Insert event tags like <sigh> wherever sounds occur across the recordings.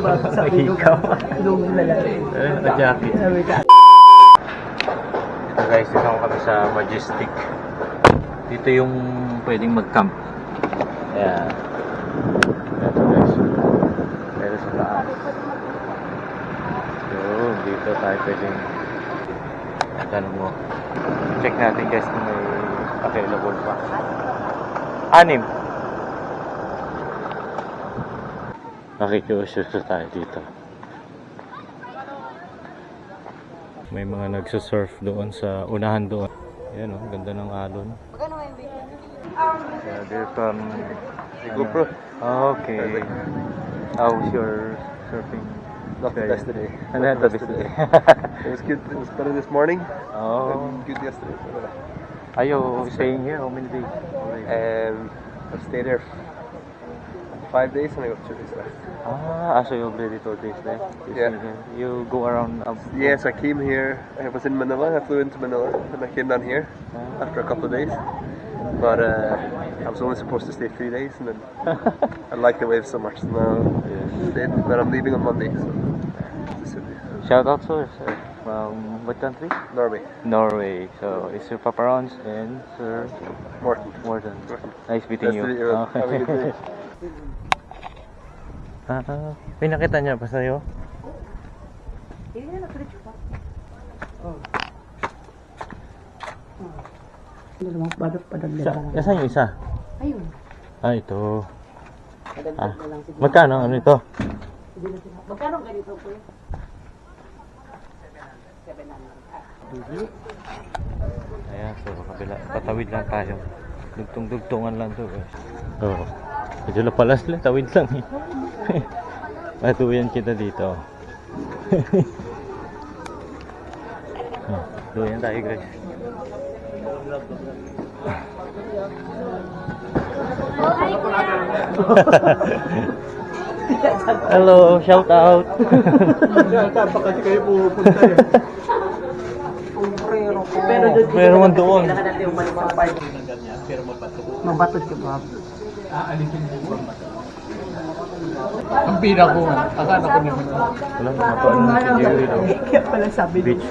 Sabi ko, Ikaw. nung lalaki. Eh, naka-jacket. Sabi ka, Ito guys, dito kami sa Majestic. Dito yung pwedeng mag-camp. Ayan. Ito guys. Pero sa taas. Yun, dito tayo pwedeng tanong mo. Check natin guys kung may available pa. Anim. Nakikiususo tayo dito. May mga nagsusurf doon sa unahan doon. Yan oh, ganda ng alon. Yeah, there's um, GoPro. Okay. How's your surfing? Not the best today. Yan, Not the the best today? <laughs> It was good. It was better this morning. oh. And good yesterday. Are you staying here? How many days? And I stayed there five days and I got two days left. Ah, so you already two days? You Yeah. You go around up. Yes, I came here. I was in Manila. I flew into Manila and I came down here Ah. after a couple of days. But uh, I was only supposed to stay three days, and then <laughs> I liked the waves so much. So now Yes. Stayed. But I'm leaving on Monday. So to. Shout out sir. From what country? Norway. Norway. So, it's Sir Paparons and Sir Morton. Morton. Morton. Nice meeting Nice you. to meet <laughs> you. Have a good day. Ah, ah. pinakita niya pa sa'yo? ano naman, badot Sa, padagdag lang. nasaan yung isa? Ayun, Ah, ito. Ah, na magkano? Ano ito? Na. Magkano ganito po yun? 700. Ayan, so kabila. Patawid lang tayo. Dugtong-dugtungan lang to guys. Oo. Medyo lapalas lang. Tawid lang eh. Matuyan kita dito. Hmm, Duyan tayo guys. Hello, shout out. Kasi kayo pupunta eh. Pero doon, Pero man doon. Kailangan natin yung balik sa park. Mabatot ka ba? Ang pina ko, akala ko naman. Wala na matuan si Jerry daw. Kaya pala sabi Beach.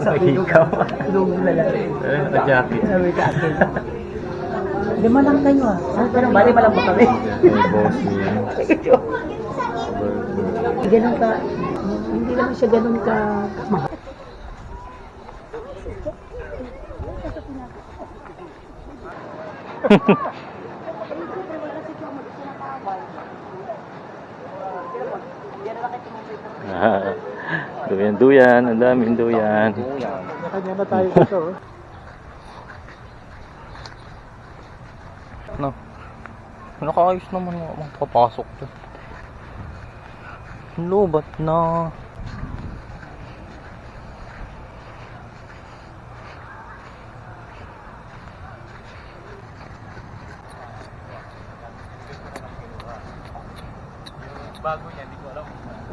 sabi <laughs> Ikaw. nung lalaki. Eh, naka-jacket. Sabi ka akin. <laughs> Lima lang kayo ah. Pero bali pa lang ba kami? Boss <laughs> niya. Ganun ka, hindi naman siya ganun ka kamahal. Ah, duyan duyan, ang daming duyan. Kanya na tayo dito. No. Nakaayos naman nga magpapasok to. Lobat na.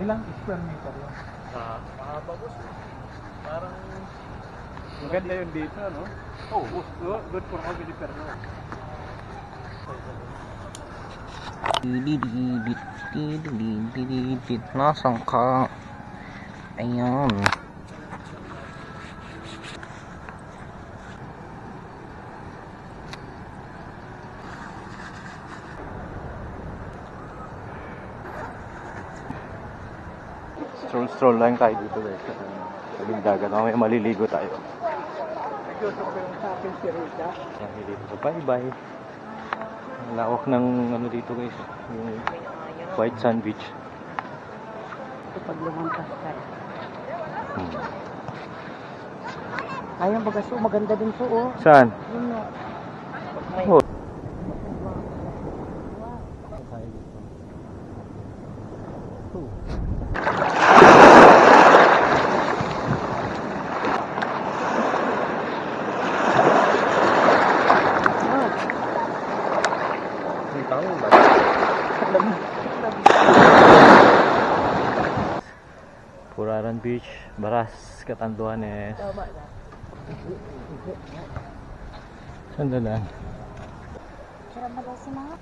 Ilang square meter yun? Maganda yun dito, no? Oh, oh, good for how many per no? Nasaan ka? Ayan. Stroll stroll lang tayo dito guys. Sabing dagat. Mamaya maliligo tayo. Nag-usap ko yung sa akin si Rita. Dito sa bye-bye. Lawak ng ano dito guys. Yung White Sand Beach. Ito pag lumampas ka. Hmm. Ayun, baga so, maganda din to oh. Saan? Yun. May Oh. Puraran Beach, Baras, Catanduanes. tama na. Saan dalan? Sarap ba si mga?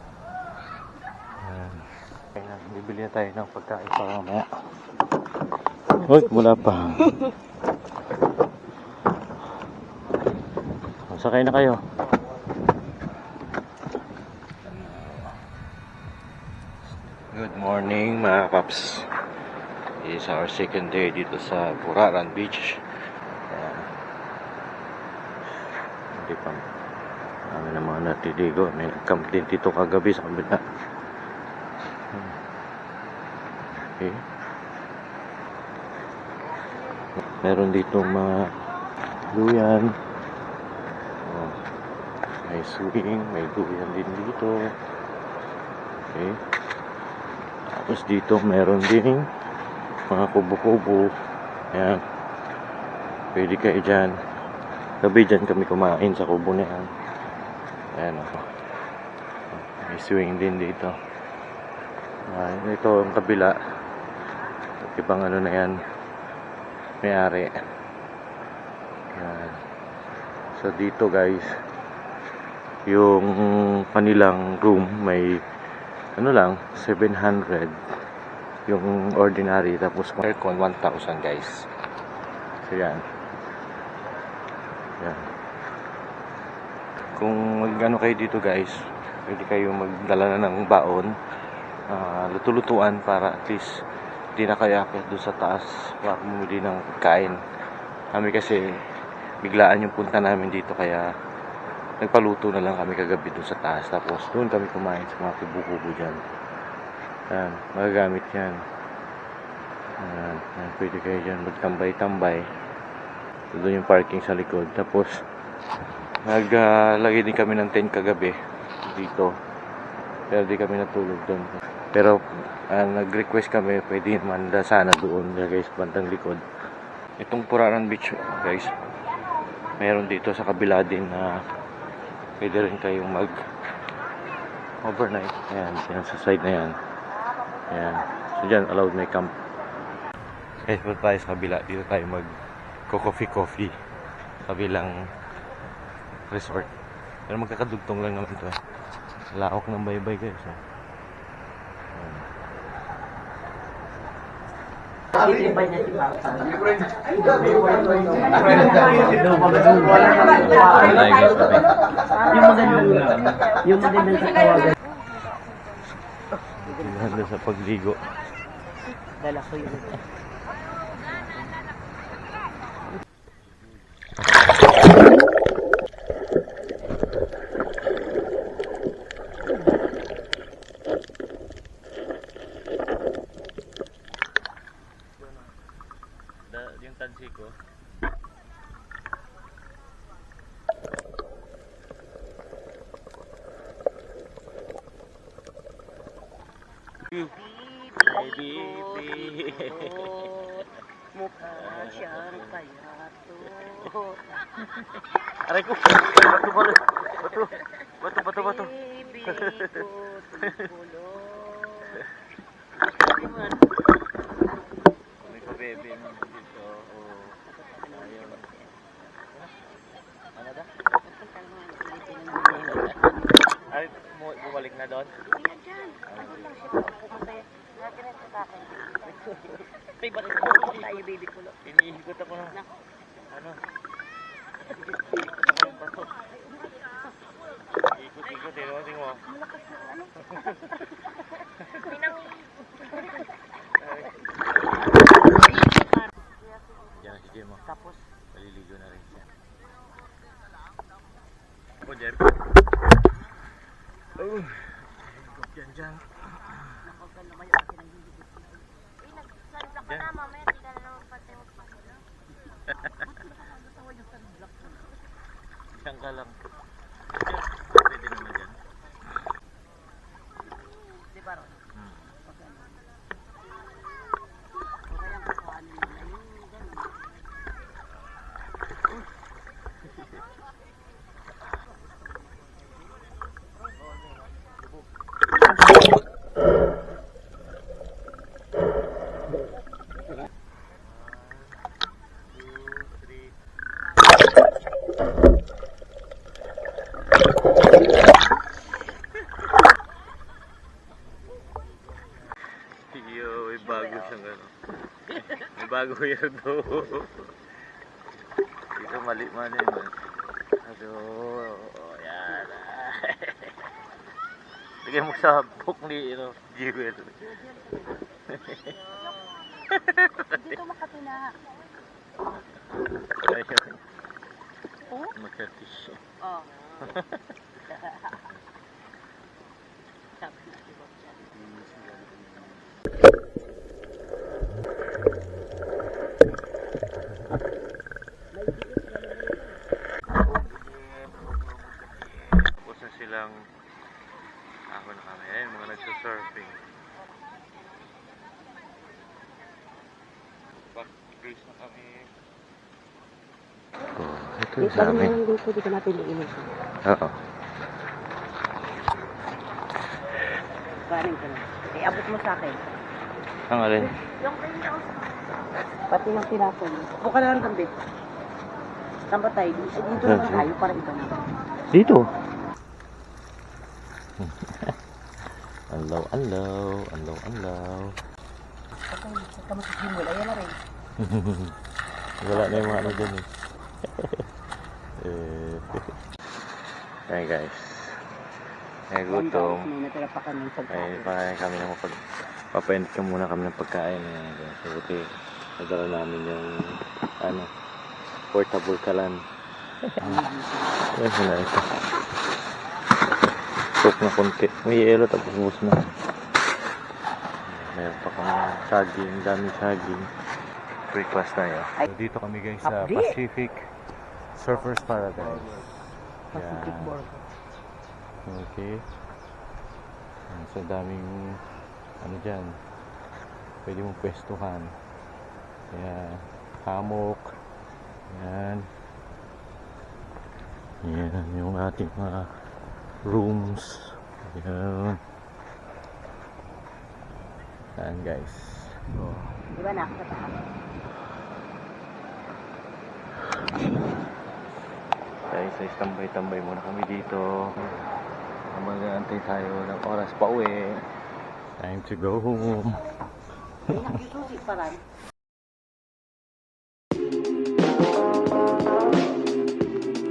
Ayan. Ayan, bibili na tayo ng pagkain para mamaya. Uy, wala pa. <laughs> Sakay na kayo. Good morning mga paps. Is our second day dito sa Buraran Beach. Ayan. Hindi pa. Kami na mga natiligo. May nag-camp din dito kagabi sa kabila. Hmm. Okay. Meron dito mga duyan. Oh. May swing, may duyan din dito. Okay. Tapos dito meron din mga kubo-kubo. Ayan. Pwede kayo dyan. Gabi dyan kami kumain sa kubo na yan. Ayan ako. May swing din dito. Ayan, ito ang kabila. Ibang ano na yan. May-ari. Ayan. So dito guys, yung kanilang room may ano lang, 700 yung ordinary tapos aircon 1,000 guys. So yan. Yan. Kung mag ano kayo dito guys pwede kayo magdala na ng baon ah, luto-lutuan para at least hindi na kayo akit doon sa taas para bumili ng pagkain. Kami kasi biglaan yung punta namin dito kaya nagpaluto na lang kami kagabi doon sa taas. Tapos doon kami kumain sa mga kubo-kubo dyan yan, magagamit yan. Yan, yan pwede kayo dyan magtambay-tambay. Doon yung parking sa likod. Tapos naglagay din kami ng tent kagabi dito. Pero di kami natulog doon. Pero ah, nag-request kami pwede man da sana doon guys bandang likod. Itong Puraran Beach guys meron dito sa kabila din na pwede rin kayong mag overnight ayan, yan sa side na yan ayan, so dyan allowed may camp guys punta tayo sa kabila dito tayo mag coffee coffee kabilang resort pero magkakadugtong lang naman to eh. lawak ng baybay guys eh. Yung magandang, yung magandang sa tawagan. Ganda sa pagligo Dala ko yun. da, yung tansi ko Baby, Mukha siyang kayato. Aray ko! Bato, bato! Bato! Bato, bato, bato! Baby ko, tumulo. May pa-baby mo dito. Ayun. Ano da? Ay, bumalik na doon? Bakit mo tayo, baby ko? Iniikot ako na. Ano? Ikot ako ng bato. Ikot-ikot eh. no? Tingnan mo. Diyan na si Jemo. Tapos, Maliligo na rin siya. Ako, Jer. Oh. Diyan, diyan. Diyan ka lang. Pwede naman dyan. di ba ron? Hmm. Okay ang kukuhanin mo na yung ganun. Two, three. Yung ano. May bago yun do. Dito mali-mali man. Ado. Yan. Lagyan <laughs> mo sa book ni ano, Jewel. <laughs> Dito makatina. Ayun. Oh? Magka-tissue. Oh. Tapos na silang ako na kami. Ayun, mga nagsusurfing. Back-base na kami. Oh, ito yung sa amin. dito, dito natin iinis. Oo. Kanin ka na. Eh, abot mo sa akin. Ang alin? Pati ng tinapon. Buka na lang kambit. Saan ba tayo? Dito dito naman tayo para iba na. Dito. Anlaw, anlaw, anlaw, anlaw. Okay, sa ka magsisimul. Ayan na rin. Wala na yung mga ano dyan eh. <laughs> eh. Ayan guys. Ay gutom. Ay pakain kami ng pag papainit ka muna kami ng pagkain. Ayan. So, buti nadala namin yung ano portable kalan. <laughs> Ayan sila ito. Cook na konti. May yelo tapos bus na. Meron pa kami saging, daming saging. Breakfast tayo. Ay. Dito kami guys sa. Pacific Surfers Paradise. Pacific Yan. Board. Okay. So daming ano dyan. Pwede mong pwestuhan. Yan. Hammock. Yan. Yan yung ating mga rooms. Yan. Yan guys. So, Di ba na? Sa taas. guys, ay tambay-tambay muna kami dito. Mag-aantay tayo ng oras pa uwi. Time to go home.